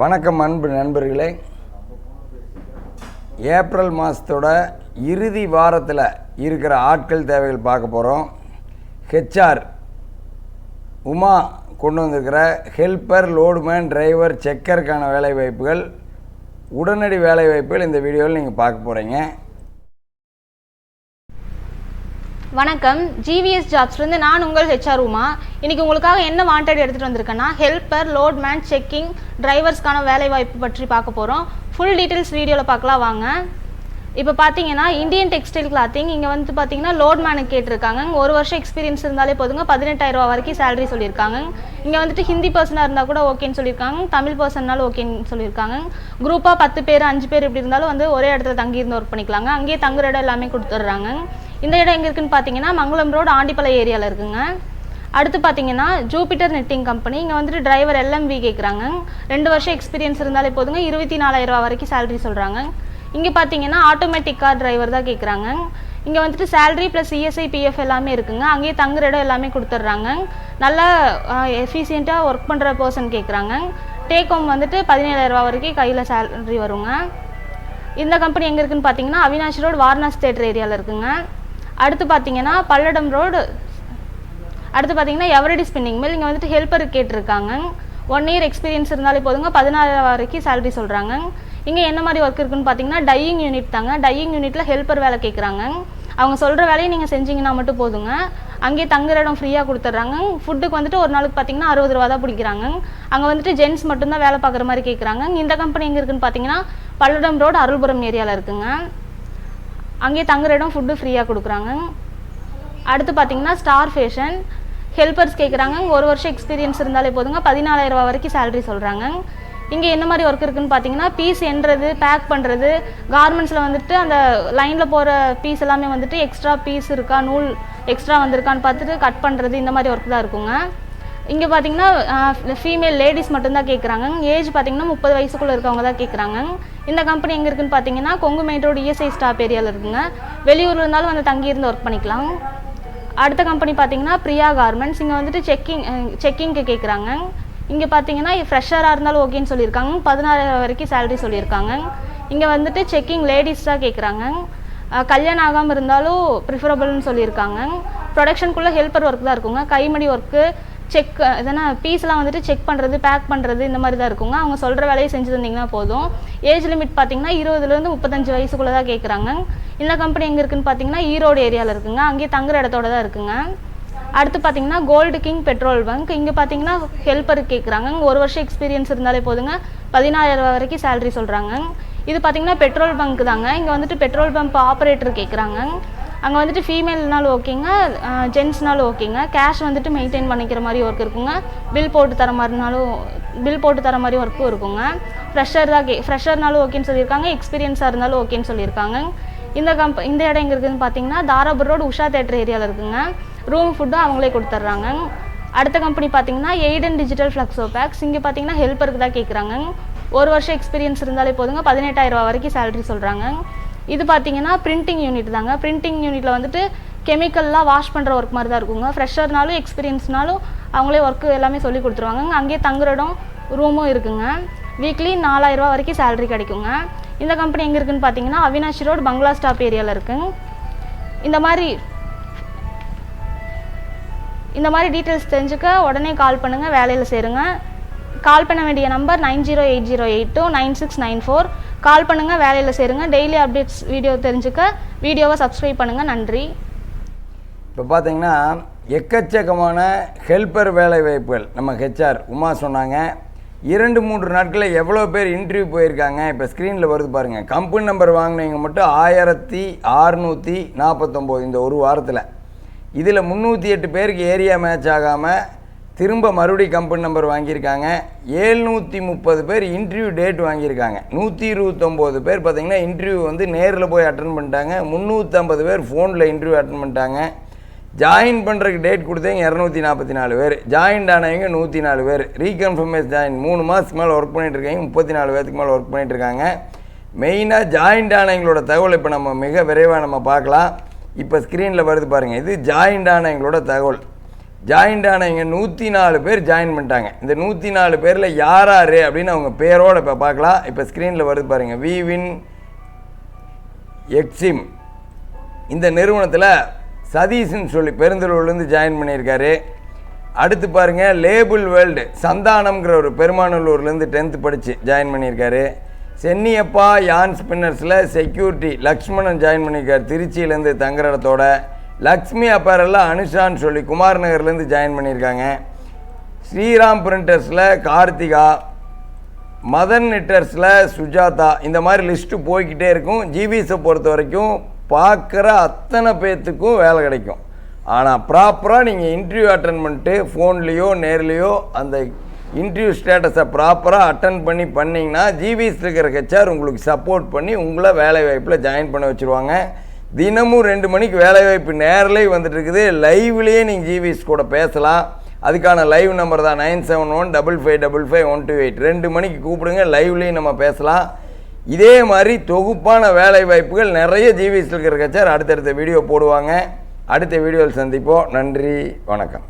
வணக்கம் அன்பு நண்பர்களே. ஏப்ரல் மாதத்தோட இறுதி வாரத்தில் இருக்கிற ஆட்கள் தேவைகள் பார்க்க போகிறோம் ஹெச்ஆர் உமா கொண்டு வந்திருக்கிற ஹெல்ப்பர் லோடுமேன் டிரைவர் செக்கருக்கான வேலைவாய்ப்புகள் உடனடி வேலைவாய்ப்புகள் இந்த வீடியோவில் நீங்கள் பார்க்க போகிறீங்க வணக்கம். ஜிவிஎஸ் ஜாப்ஸ்லேருந்து நான் உங்கள் ஹெச்ஆர் உமா? இன்னைக்கு உங்களுக்காக என்ன வாண்டட் எடுத்துகிட்டு வந்திருக்கேன்னா ஹெல்ப்பர் லோட்மேன் செக்கிங் டிரைவர்ஸ்க்கான வேலைவாய்ப்பு பற்றி பார்க்க போகிறோம் ஃபுல் டீட்டெயில்ஸ் வீடியோவில் பார்க்கலாம் வாங்க. இப்போ பார்த்தீங்கன்னா இந்தியன் டெக்ஸ்டைல் கிளாத்திங் இங்கே வந்து பார்த்தீங்கன்னா லோட் மேனுக்கு கேட்டிருக்காங்க. ஒரு வருஷம் எக்ஸ்பீரியன்ஸ் இருந்தாலே போதுங்க. பதினெட்டாயிரம் ரூபா வரைக்கும் சேலரி சொல்லியிருக்காங்க. இங்கே வந்துட்டு ஹிந்தி பர்சனாக இருந்தால் கூட ஓகேன்னு சொல்லியிருக்காங்க. தமிழ் பர்சன்னாலும் ஓகேன்னு சொல்லியிருக்காங்க. குரூப்பாக பத்து பேர் அஞ்சு பேர் இப்படி இருந்தாலும் வந்து ஒரே இடத்துல தங்கியிருந்து ஒர்க் பண்ணிக்கலாங்க. அங்கேயே தங்குற இடம் எல்லாமே கொடுத்துட்றாங்க. இந்த இடம் எங்கே இருக்குன்னு பார்த்தீங்கன்னா மங்களம் ரோடு ஆண்டிப்பாளைய ஏரியாவில் இருக்குங்க. அடுத்து பார்த்தீங்கன்னா ஜூபிட்டர் நெட்டிங் கம்பெனி. இங்கே வந்துட்டு டிரைவர் எல்எம்வி கேட்குறாங்க ரெண்டு வருஷம் எக்ஸ்பீரியன்ஸ் இருந்தாலே போதுங்க. இருபத்தி நாலாயிரம் ரூபா வரைக்கும் சேலரி சொல்கிறாங்க இங்கே பார்த்தீங்கன்னா ஆட்டோமேட்டிக் கார் டிரைவர் தான் கேட்குறாங்க இங்கே வந்துட்டு சேலரி ப்ளஸ் இஎஸ்ஐ பிஎஃப் எல்லாமே இருக்குங்க. அங்கேயே தங்குற இடம் எல்லாமே கொடுத்துட்றாங்க. நல்லா எஃபிஷியண்ட்டாக ஒர்க் பண்ணுற பர்சன் கேட்குறாங்க டேக் ஹோம் வந்துட்டு பதினேழாயிரம் ரூபா வரைக்கும் கையில் சேலரி வருங்க. இந்த கம்பெனி எங்கே இருக்குன்னு பார்த்தீங்கன்னா அவினாஷ் ரோடு வாரணாசி தேட்டர் ஏரியாவில் இருக்குங்க. அடுத்து பார்த்தீங்கன்னா பல்லடம் ரோடு அடுத்து பார்த்தீங்கன்னா எவரடி ஸ்பின்னிங் மில் இங்கே வந்துட்டு ஹெல்ப்பர் கேட்டிருக்காங்க. ஒன் இயர் எக்ஸ்பீரியன்ஸ் இருந்தாலே போதுங்க. பதினாயிரம் வரைக்கும் சேலரி சொல்கிறாங்க இங்கே என்ன மாதிரி ஒர்க் இருக்குன்னு பார்த்தீங்கன்னா டையிங் யூனிட் தாங்க. டையிங் யூனிட்டில் ஹெல்ப்பர் வேலை கேட்குறாங்க அவங்க சொல்கிற வேலையை நீங்கள் செஞ்சீங்கன்னா மட்டும் போதுங்க. அங்கேயே தங்குற இடம் ஃப்ரீயாக கொடுத்துட்றாங்க. ஃபுட்டுக்கு வந்துட்டு ஒரு நாளுக்கு பார்த்தீங்கன்னா அறுபது ரூபா தான் பிடிக்கிறாங்க. அங்கே வந்துட்டு ஜென்ஸ் மட்டும்தான் வேலை பார்க்குற மாதிரி கேட்குறாங்க இந்த கம்பெனி எங்கே இருக்குன்னு பார்த்தீங்கன்னா பல்லடம் ரோடு அருள்புரம் ஏரியாவில் இருக்குங்க. அங்கேயே தங்குற இடம் ஃபுட்டு ஃப்ரீயாக கொடுக்குறாங்க. அடுத்து பார்த்தீங்கன்னா ஸ்டார் ஃபேஷன் ஹெல்பர்ஸ் கேட்குறாங்க ஒரு வருஷம் எக்ஸ்பீரியன்ஸ் இருந்தாலே போதுங்க. பதினாலாயிரம் வரைக்கும் சேலரி சொல்கிறாங்க இங்கே என்ன மாதிரி ஒர்க் இருக்குன்னு பார்த்தீங்கன்னா பீஸ் எண்ணுறது பேக் பண்ணுறது கார்மெண்ட்ஸில் வந்துட்டு அந்த லைனில் போகிற பீஸ் எல்லாமே வந்துட்டு எக்ஸ்ட்ரா பீஸ் இருக்கா நூல் எக்ஸ்ட்ரா வந்திருக்கான்னு பார்த்துட்டு கட் பண்ணுறது இந்த மாதிரி ஒர்க் தான் இருக்குங்க. இங்கே பார்த்தீங்கன்னா ஃபீமேல் லேடிஸ் மட்டும்தான் கேட்குறாங்க ஏஜ் பார்த்தீங்கன்னா முப்பது வயசுக்குள்ளே இருக்கவங்க தான் கேட்குறாங்க இந்த கம்பெனி எங்கே இருக்குன்னு பார்த்தீங்கன்னா Kongu main road ESI stop ஏரியாவில் இருக்குங்க. வெளியூரில் இருந்தாலும் வந்து தங்கியிருந்து ஒர்க் பண்ணிக்கலாம். அடுத்த கம்பெனி பார்த்தீங்கன்னா பிரியா கார்மெண்ட்ஸ் இங்கே வந்துட்டு செக்கிங் செக்கிங்க்கு கேட்குறாங்க இங்கே பார்த்தீங்கன்னா ஃப்ரெஷராக இருந்தாலும் ஓகேன்னு சொல்லியிருக்காங்க. பதினாறாயிரம் வரைக்கும் சேலரி சொல்லியிருக்காங்க. இங்கே வந்துட்டு செக்கிங் லேடிஸ் தான் கேட்குறாங்க கல்யாணம் ஆகாமல் இருந்தாலும் ப்ரிஃபரபுள்னு சொல்லியிருக்காங்க. ப்ரொடக்ஷனுக்குள்ளே ஹெல்ப்பர் ஒர்க் தான் இருக்குங்க. கைமடி ஒர்க்கு செக் எதனா பீஸ்லாம் வந்துட்டு செக் பண்ணுறது பேக் பண்ணுறது இந்த மாதிரி தான் இருக்குங்க. அவங்க சொல்கிற வேலையை செஞ்சு தந்தீங்கன்னா போதும். ஏஜ் லிமிட் பார்த்தீங்கன்னா இருபதுலேருந்து முப்பத்தஞ்சு வயசுக்குள்ளே தான் கேட்குறாங்க இந்த கம்பெனி எங்கே இருக்குதுன்னு பார்த்தீங்கன்னா ஈரோடு ஏரியாவில் இருக்குங்க. அங்கேயே தங்குற இடத்தோட தான் இருக்குங்க. அடுத்து பார்த்தீங்கன்னா கோல்டு கிங் பெட்ரோல் பங்க் இங்கே பார்த்தீங்கன்னா ஹெல்ப்பர் கேட்குறாங்க ஒரு வருஷம் எக்ஸ்பீரியன்ஸ் இருந்தாலே போதுங்க. பதினாயிரம் வரைக்கும் சேலரி சொல்கிறாங்க இது பார்த்தீங்கன்னா பெட்ரோல் பங்க் தாங்க. இங்கே வந்துட்டு பெட்ரோல் பம்ப் ஆப்ரேட்டர் கேட்குறாங்க அங்கே வந்துட்டு ஃபீமேல்னாலும் ஓகேங்க ஜென்ஸ்னாலும் ஓகேங்க. கேஷ் வந்துட்டு மெயின்டைன் பண்ணிக்கிற மாதிரி ஒர்க் இருக்குங்க. பில் போட்டு தர மாதிரினாலும் பில் போட்டு தர மாதிரி ஒர்க்கும் இருக்குங்க. ஃப்ரெஷர் தான் கே ஃப்ரெஷர்னாலும் ஓகேன்னு சொல்லியிருக்காங்க. எக்ஸ்பீரியன்ஸாக இருந்தாலும் ஓகேன்னு சொல்லியிருக்காங்க. இந்த கம்ப இந்த இடம் எங்கே இருக்குதுன்னு பார்த்தீங்கன்னா தாராபுர் ரோடு உஷா தேட்டர் ஏரியாவில் இருக்குங்க. ரூம் ஃபுட்டும் அவங்களே கொடுத்துட்றாங்க. அடுத்த கம்பெனி பார்த்தீங்கன்னா எய்டன் டிஜிட்டல் ஃப்ளக்ஸோ பேக்ஸ் இங்கே பார்த்தீங்கன்னா ஹெல்ப்பருக்கு தான் கேட்குறாங்க ஒரு வருஷம் எக்ஸ்பீரியன்ஸ் இருந்தாலே போதுங்க. பதினெட்டாயிரம் ரூபா வரைக்கும் சேலரி சொல்கிறாங்க இது பார்த்தீங்கன்னா பிரிண்டிங் யூனிட் தாங்க. பிரிண்டிங் யூனிட்டில் வந்துட்டு கெமிக்கல்லாம் வாஷ் பண்ணுற ஒர்க் மாதிரி தான் இருக்குங்க. ஃப்ரெஷர்னாலும் எக்ஸ்பீரியன்ஸ்னாலும் அவங்களே ஒர்க்கு எல்லாமே சொல்லி கொடுத்துருவாங்க. அங்கேயே தங்குற இடம் ரூமும் இருக்குங்க. வீக்லி நாலாயிரரூவா வரைக்கும் சேலரி கிடைக்குங்க. இந்த கம்பெனி எங்கே இருக்குன்னு பார்த்தீங்கன்னா அவினாஷி ரோடு பங்களா ஸ்டாப் ஏரியாவில் இருக்குங்க இந்த மாதிரி இந்த மாதிரி டீட்டெயில்ஸ் தெரிஞ்சுக்க உடனே கால் பண்ணுங்கள் வேலையில் சேருங்க. கால் பண்ண வேண்டிய number nine zero eight zero eight two nine six nine four. Call பண்ணுங்கள் வேலையில் சேருங்க. டெய்லி அப்டேட்ஸ் வீடியோ தெரிஞ்சுக்க. வீடியோவை சப்ஸ்கிரைப் பண்ணுங்கள் நன்றி. இப்போ பார்த்தீங்கன்னா எக்கச்சக்கமான ஹெல்ப்பர் வேலை வாய்ப்புகள். நம்ம ஹெச்ஆர் உமா சொன்னாங்க. இரண்டு மூன்று நாட்களில் எவ்வளோ பேர் இன்டர்வியூ போயிருக்காங்க. இப்போ ஸ்க்ரீனில் வருது பாருங்கள் கம்பெனி நம்பர் வாங்கினவங்க மட்டும் ஆயிரத்தி அறுநூற்றி நாற்பத்தொம்போது இந்த ஒரு வாரத்தில். இதில் முந்நூற்றி எட்டு பேருக்கு ஏரியா மேட்ச் ஆகாமல் திரும்ப மறுபடியும் கம்பெனி நம்பர் வாங்கியிருக்காங்க. ஏழ்நூற்றி முப்பது பேர் இன்டர்வியூ டேட் வாங்கியிருக்காங்க. நூற்றி இருபத்தொம்போது பேர் பார்த்தீங்கன்னா இன்டர்வியூ வந்து நேரில் போய் அட்டன் பண்ணிட்டாங்க. முந்நூற்றம்பது பேர் ஃபோனில் இன்டர்வியூ அட்டன் பண்ணிட்டாங்க. ஜாயின் பண்ணுறதுக்கு டேட் கொடுத்தவங்க இரநூத்தி நாற்பத்தி நாலு பேர். ஜாயின்ட் ஆனவங்க நூற்றி நாலு பேர். ரீகன்ஃபர்மேஷன் ஜாயின் மூணு மாதத்துக்கு மேலே ஒர்க் பண்ணிகிட்டு இருக்காங்க முப்பத்தி நாலு பேருக்கு மேலே ஒர்க் பண்ணிகிட்டு இருக்காங்க. மெயினாக ஜாயின்ட் ஆனவங்களோட தகவல் இப்போ நம்ம மிக விரைவாக நம்ம பார்க்கலாம். இப்போ ஸ்க்ரீனில் வருது பாருங்கள் இது ஜாயின்ட் ஆனவங்களோட தகவல். ஜாயின்ட் ஆனவங்க நூற்றி நாலு பேர் ஜாயின் பண்ணிட்டாங்க. இந்த நூற்றி நாலு பேரில் யார் யார் அப்படின்னு அவங்க பேரோட இப்போ பார்க்கலாம். இப்போ ஸ்க்ரீனில் வருது பாருங்கள் விவின் எக்ஸிம் இந்த நிறுவனத்தில் சதீஷ்னு சொல்லி பெருந்தலூர்லேருந்து ஜாயின் பண்ணியிருக்காரு. அடுத்து பாருங்கள் லேபிள் வேர்ல்டு சந்தானம்ங்கிற ஒரு பெருமாநல்லூர்லேருந்து டென்த்து படித்து ஜாயின் பண்ணியிருக்காரு. சென்னியப்பா யான் ஸ்பின்னர்ஸில் செக்யூரிட்டி லக்ஷ்மணன் ஜாயின் பண்ணியிருக்காரு. திருச்சியிலேருந்து தங்குற இடத்தோட லக்ஷ்மி அப்பேரெல்லாம் அனுஷான்னு சொல்லி குமார் நகர்லேருந்து ஜாயின் பண்ணியிருக்காங்க. ஸ்ரீராம் பிரிண்டர்ஸில் கார்த்திகா மதன் நிட்டர்ஸில் சுஜாதா இந்த மாதிரி லிஸ்ட்டு போய்க்கிட்டே இருக்கும். ஜிபிஎஸை பொறுத்த வரைக்கும் பார்க்குற அத்தனை பேர்த்துக்கும் வேலை கிடைக்கும். ஆனால் ப்ராப்பராக நீங்கள் இன்டர்வியூ அட்டன் பண்ணிட்டு ஃபோன்லேயோ நேர்லேயோ அந்த இன்டர்வியூ ஸ்டேட்டஸை ப்ராப்பராக அட்டன் பண்ணி பண்ணிங்கன்னா ஜிபிஎஸ் இருக்கிற ஹெச்ஆர் உங்களுக்கு சப்போர்ட் பண்ணி உங்களை வேலை வாய்ப்பில் ஜாயின் பண்ண வச்சுருவாங்க. தினமும் ரெண்டு மணிக்கு வேலைவாய்ப்பு நேரிலே வந்துட்டு இருக்குது. லைவ்லேயே நீங்கள் ஜிவிஎஸ் கூட பேசலாம். அதுக்கான லைவ் நம்பர் தான் nine seven one double five double five one two eight ரெண்டு மணிக்கு கூப்பிடுங்க லைவ்லேயும் நம்ம பேசலாம். இதே மாதிரி தொகுப்பான வேலை வாய்ப்புகள் நிறைய ஜிவிஎஸ் இருக்கிற கச்சார் அடுத்தடுத்த வீடியோ போடுவாங்க. அடுத்த வீடியோவில் சந்திப்போம். நன்றி வணக்கம்.